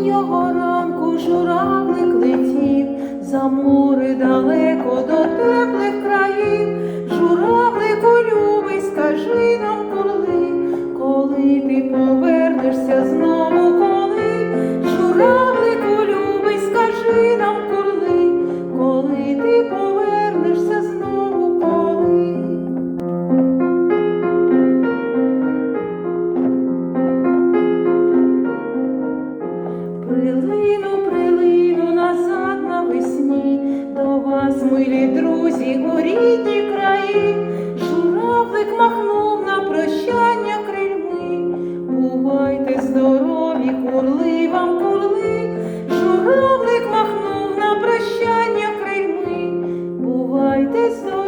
осіннього ранку журавлик летів, за мури далеко до теплих країн. Журавлику любий, скажи нам коли, коли ти повернешся знову коли, журавлику любий, скажи нам коли, коли ти повернешся. Прилину, прилину назад навесні, до вас, милі друзі, у рідні краї, журавлик махнув на прощання крильми, бувайте здорові, курли вам курли, журавлик махнув на прощання крильми, бувайте здорові.